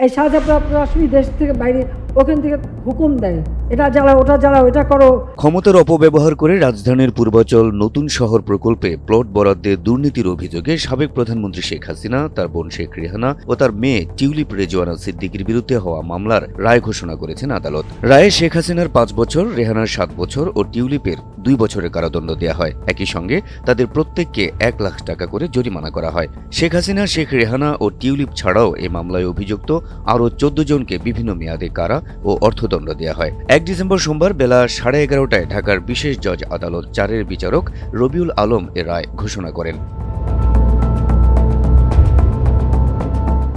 এই সাজাপ্রাপ্ত রাষ্ট্রপতি দেশ থেকে বাইরে ওখান থেকে হুকুম দেয়। এটা জ্বালাও, ওটা জ্বালাও, এটা করো। ক্ষমতার অপব্যবহার করে রাজধানীর পূর্বাচল নতুন শহর প্রকল্পে প্লট বরাদ্দে দুর্নীতির অভিযোগে সাবেক প্রধানমন্ত্রী শেখ হাসিনা, তার বোন শেখ রেহানা ও তার মেয়ে টিউলিপ রেজওয়ানা সিদ্দিকির বিরুদ্ধে হওয়া মামলার রায় ঘোষণা করেছেন আদালত। রায়ে শেখ হাসিনার পাঁচ বছর, রেহানার সাত বছর ও টিউলিপের দুই বছরের কারাদণ্ড দেওয়া হয়। একই সঙ্গে তাদের প্রত্যেককে এক লাখ টাকা করে জরিমানা করা হয়। শেখ হাসিনা, শেখ রেহানা ও টিউলিপ ছাড়াও এই মামলায় অভিযুক্ত আরও চোদ্দ জনকে বিভিন্ন মেয়াদে কারা ও অর্থদণ্ড দেওয়া হয়। এক ডিসেম্বর সোমবার বেলা সাড়ে এগারোটায় ঢাকার বিশেষ জজ আদালত চারের বিচারক রবিউল আলম এ রায় ঘোষণা করেন।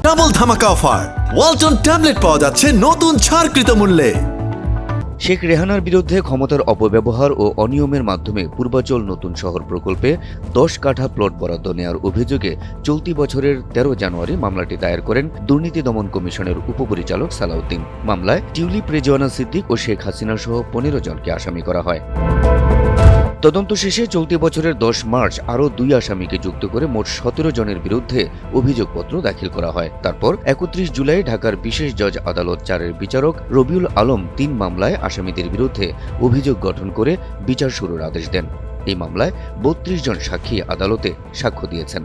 ডাবল ধামাকা অফার। ওয়ালটন ট্যাবলেট পাওয়া যাচ্ছে নতুন ছাড়কৃত মূল্যে। শেখ রেহানার বিরুদ্ধে ক্ষমতার অপব্যবহার ও অনিয়মের মাধ্যমে পূর্বাচল নতুন শহর প্রকল্পে দশ কাঠা প্লট বরাদ্দ নেওয়ার অভিযোগে চলতি বছরের তেরো জানুয়ারি মামলাটি দায়ের করেন দুর্নীতি দমন কমিশনের উপপরিচালক সালাউদ্দিন। মামলায় টিউলিপ রেজওয়ানা সিদ্দিক ও শেখ হাসিনা সহ পনেরো জনকে আসামি করা হয়। তদন্ত শেষে চলতি বছরের দশ মার্চ আরও দুই আসামিকে যুক্ত করে মোট সতেরো জনের বিরুদ্ধে অভিযোগপত্র দাখিল করা হয়। তারপর একত্রিশ জুলাই ঢাকার বিশেষ জজ আদালত চারের বিচারক রবিউল আলম তিন মামলায় আসামিদের বিরুদ্ধে অভিযোগ গঠন করে বিচার শুরুর আদেশ দেন। এই মামলায় বত্রিশ জন সাক্ষী আদালতে সাক্ষ্য দিয়েছেন।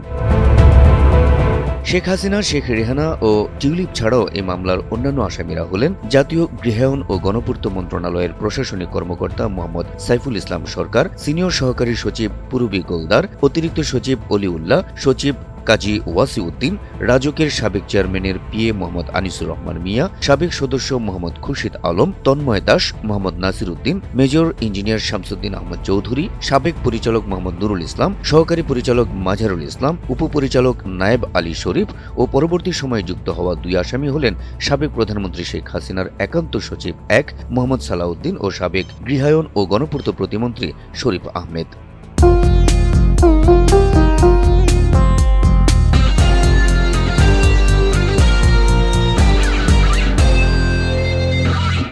শেখ হাসিনা, শেখ রেহানা ও টিউলিপ ছাড়াও এই মামলার অন্যান্য আসামিরা হলেন জাতীয় গৃহায়ন ও গণপূর্ত মন্ত্রণালয়ের প্রশাসনিক কর্মকর্তা মোহাম্মদ সাইফুল ইসলাম সরকার, সিনিয়র সহকারী সচিব পুরবী গোলদার, অতিরিক্ত সচিব অলিউল্লাহ, সচিব কাজী ওয়াসিউদ্দিন রাজকের সাবেক চেয়ারম্যানের পিএ মোহাম্মদ আনিসুর রহমান মিয়া, সাবেক সদস্য মোহাম্মদ খুরশিদ আলম, তন্ময় দাস, মোহাম্মদ নাসির উদ্দিন মেজর ইঞ্জিনিয়ার শামসুদ্দিন আহমদ চৌধুরী, সাবেক পরিচালক মোহাম্মদ নুরুল ইসলাম, সহকারী পরিচালক মাঝারুল ইসলাম, উপপরিচালক নায়েব আলী শরীফ ও পরবর্তী সময়ে যুক্ত হওয়া দুই আসামি হলেন সাবেক প্রধানমন্ত্রী শেখ হাসিনার একান্ত সচিব এক মোহাম্মদ সালাউদ্দিন ও সাবেক গৃহায়ন ও গণপূর্ত প্রতিমন্ত্রী শরীফ আহমেদ।